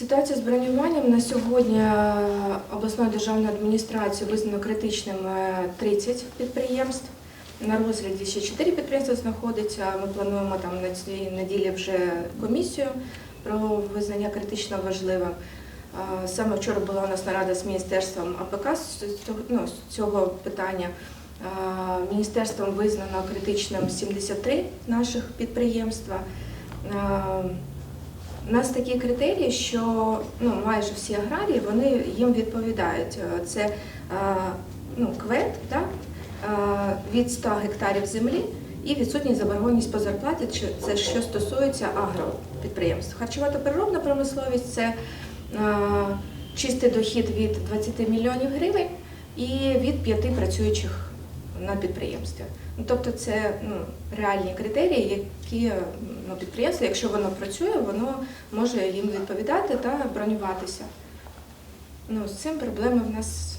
Ситуація з бронюванням на сьогодні е, обласною державною адміністрацією визнано критичним е, 30 підприємств. На розгляді ще 4 підприємства знаходиться. Ми плануємо там на цій неділі вже комісію про визнання критично важливим. Е, Саме вчора була у нас нарада з міністерством АПК з цього, ну, питання. Е, Міністерством визнано критичним 73 наших підприємства. У нас такі критерії, що ну, майже всі аграрії вони їм відповідають. Е, Це е, ну, квет да? е, від 100 гектарів землі і відсутність заборгованість по зарплаті. Це що стосується агропідприємств. Харчова переробна промисловість це чистий дохід від 20 мільйонів гривень і від 5 працюючих на підприємстві. Ну, тобто це ну, реальні критерії, які ну, підприємство, якщо воно працює, воно може їм відповідати та бронюватися. Ну, з цим проблеми в нас.